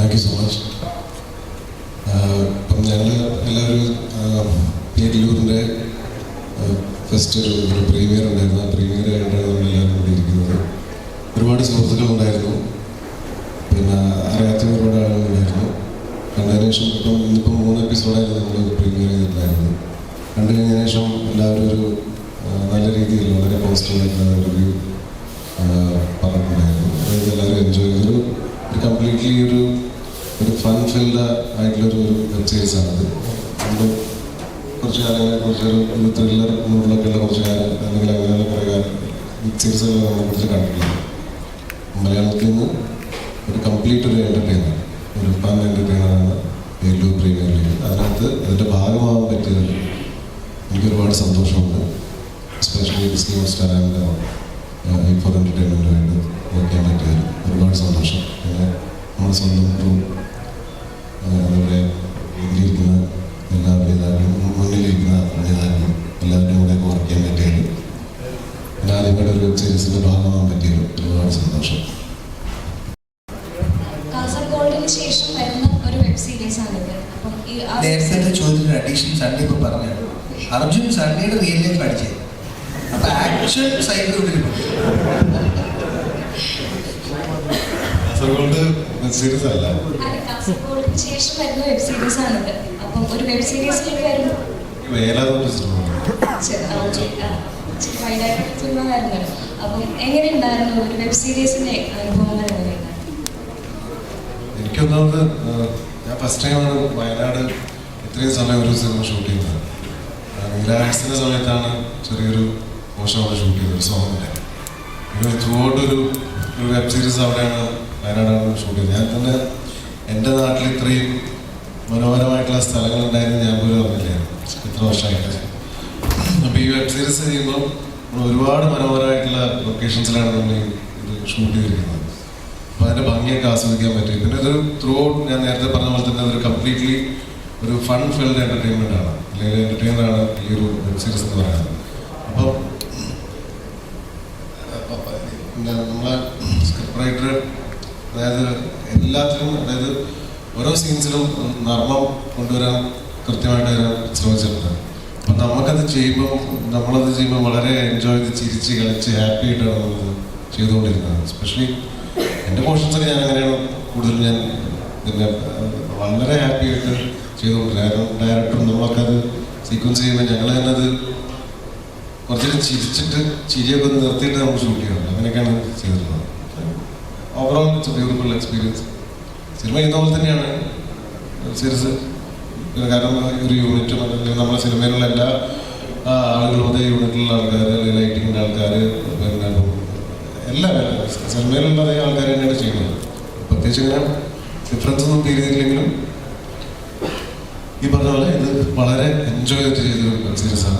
Thank you so much ഇപ്പം ഞങ്ങൾ എല്ലാവരും പേരിലൂരിന്റെ ഫസ്റ്റ് ഒരു ഒരു പ്രീമിയർ ഉണ്ടായിരുന്നു. ആ പ്രീമിയർ ആയിട്ടാണ് നമ്മൾ എല്ലാവരും കൂടി ഇരിക്കുന്നത്. ഒരുപാട് സുഹൃത്തുക്കളുണ്ടായിരുന്നു. പിന്നെ അറിയാത്ത ഒരുപാട് ആളുകളുണ്ടായിരുന്നു കണ്ടതിന് ശേഷം ഇപ്പം ഇന്നിപ്പം മൂന്ന് എപ്പിസോഡായിരുന്നു നമ്മൾ പ്രീമിയർ ചെയ്തിട്ടുണ്ടായിരുന്നു. കണ്ടു കഴിഞ്ഞതിന് ശേഷം എല്ലാവരും ഒരു നല്ല രീതിയിൽ വളരെ പോസിറ്റീവായിട്ടുള്ള റിവ്യൂ പറഞ്ഞിട്ടുണ്ടായിരുന്നു. അതായത് എല്ലാവരും എൻജോയ് ചെയ്തൊരു ഒരു കംപ്ലീറ്റ്ലി ഒരു ഒരു ഫൺ ഫിൽഡ് ആയിട്ടുള്ളൊരു ഒരു വെബ് സീരീസ് ആണത് നമ്മൾ കുറച്ച് കാര്യങ്ങളെ കുറിച്ച് ഒരു ത്രില്ലർ മൂഡിലൊക്കെയുള്ള കുറച്ച് കാര്യം അല്ലെങ്കിൽ അങ്ങനെയുള്ള കുറേ കാര്യം വെബ് സീരീസുകൾ നമ്മളെ കുറിച്ച് കണ്ടിട്ടുണ്ട്. മലയാളത്തിൽ നിന്ന് ഒരു കംപ്ലീറ്റ് ഒരു എന്റർടൈനർ ഒരു ഫൺ എന്റർടൈനറാണ് എല്ലു പ്രീമിയർ ലീഗ് അതിനകത്ത് അതിന്റെ ഭാഗമാകാൻ പറ്റിയതിൽ എനിക്കൊരുപാട് സന്തോഷമുണ്ട്. Especially Disney Hotstar E four entertainment work ചെയ്യാൻ പറ്റിയതിൽ ഒരുപാട് സന്തോഷം. പിന്നെ നമ്മുടെ സ്വന്തം ക്രൂ ഒരു വെബ് സീരീസിന്റെ ഭാഗമാകാൻ പറ്റിയതിൽ ഒരുപാട് സന്തോഷം ശേഷം വരുന്ന ഒരു വെബ് സീരീസ് ആണിത്. അപ്പം ഈ നേരത്തെ ചോദ്യത്തിന് അഡീഷൻ സൺഡേ ഇപ്പൊ പറഞ്ഞു അർജുൻ സൺഡേയുടെ റിയൽ ലൈഫ് അടിച്ചത് അപ്പൊ ആക്ഷൻ സൈഡിൽ കാസർഗോഡ് വെബ് സീരീസ് അല്ല. അല്ല, കാസർഗോഡിന് ശേഷം വരുന്ന വെബ് സീരീസ് ആണിത്. അപ്പം ഒരു വെബ് സീരീസിലേക്ക് വരുമ്പോൾ വേലാതൊരു ഒരു വെബ് സീരീസിന്റെ അനുഭവങ്ങൾ എനിക്കൊന്നാമത് ഞാൻ ഫസ്റ്റ് ടൈമാണ് വയനാട് ഇത്രയും സമയം ഒരു സിനിമ ഷൂട്ട് ചെയ്യുന്നത് മീരാക്സിന്റെ സമയത്താണ് ചെറിയൊരു മോശം അവിടെ ഷൂട്ട് ചെയ്തത് ഒരു സോങ്ങിന്റെ പിന്നെ ഒരു ഒരു വെബ് സീരീസ് അവിടെയാണ് വയനാടാണ് ഷൂട്ട് ചെയ്തത്. ഞാൻ തന്നെ എന്റെ നാട്ടിൽ ഇത്രയും മനോഹരമായിട്ടുള്ള സ്ഥലങ്ങൾ ഉണ്ടായിരുന്നു ഞാൻ പോലും അറിഞ്ഞില്ലായിരുന്നു ഇത്ര വർഷമായിട്ട്. അപ്പോൾ ഈ വെബ് സീരീസ് ചെയ്യുമ്പോൾ നമ്മൾ ഒരുപാട് മനോഹരമായിട്ടുള്ള ലൊക്കേഷൻസിലാണ് നമ്മൾ ഇത് ഷൂട്ട് ചെയ്തിരിക്കുന്നത്. അപ്പോൾ അതിന്റെ ഭംഗിയൊക്കെ ആസ്വദിക്കാൻ പറ്റും. പിന്നെ ഇതൊരു ത്രൂ ഔട്ട് ഞാൻ നേരത്തെ പറഞ്ഞ പോലെ തന്നെ അതൊരു കംപ്ലീറ്റ്ലി ഒരു ഫൺ ഫിൽഡ് എന്റർടൈൻമെന്റ് ആണ്. അല്ലെങ്കിൽ എന്റർടൈനർ ആണ് ഈ ഒരു വെബ് സീരീസ് എന്ന് പറയുന്നത്. അപ്പം നമ്മളെ സ്ക്രിപ്റ്റ് റൈറ്റർ അതായത് എല്ലാത്തിനും അതായത് ഓരോ സീൻസിലും നർമ്മം കൊണ്ടുവരാൻ കൃത്യമായിട്ട് ശ്രമിച്ചിട്ടുണ്ട്. അപ്പം നമുക്കത് ചെയ്യുമ്പോൾ നമ്മളത് ചെയ്യുമ്പോൾ വളരെ എൻജോയ് ചെയ്ത് ചിരിച്ച് കളിച്ച് ഹാപ്പി ആയിട്ടാണ് നമ്മൾ ചെയ്തുകൊണ്ടിരുന്നത്. എസ്പെഷ്യലി എന്റെ പോർഷൻസൊക്കെ ഞാൻ അങ്ങനെയാണ് കൂടുതൽ ഞാൻ പിന്നെ വളരെ ഹാപ്പി ആയിട്ട് ചെയ്തുകൊണ്ടിരുന്നത്. കാരണം ഡയറക്ടറും നമ്മൾക്കത് അത് സീക്വൻസ് ചെയ്യുമ്പോൾ ഞങ്ങൾ തന്നെ അത് കുറച്ചൊക്കെ ചിരിച്ചിട്ട് ചിരിയൊക്കെ നിർത്തിയിട്ട് നമ്മൾ ഷൂട്ട് ചെയ്യുന്നുണ്ട്. അങ്ങനെയൊക്കെയാണ് ചെയ്തിട്ടുള്ളത്. Overall it's beautiful experience cinema ചെയ്യുന്ന പോലെ തന്നെയാണ്? സീരിയസ് കാരണം ഒരു യൂണിറ്റ് അല്ലെങ്കിൽ നമ്മുടെ സിനിമയിലുള്ള എല്ലാ ആളുകളും അതേ യൂണിറ്റിലുള്ള ആൾക്കാർ ലൈറ്റിങ്ങിന്റെ ആൾക്കാർ പിന്നെ എല്ലാ സിനിമയിലുള്ള അതേ ആൾക്കാർ തന്നെയാണ് ചെയ്യുന്നത്. പ്രത്യേകിച്ച് ഇങ്ങനെ ഡിഫറൻസ് ഒന്നും തീരുന്നില്ലെങ്കിലും ഈ പറഞ്ഞ പോലെ ഇത് വളരെ എൻജോയ് ചെയ്ത് വെബ് ആണ്.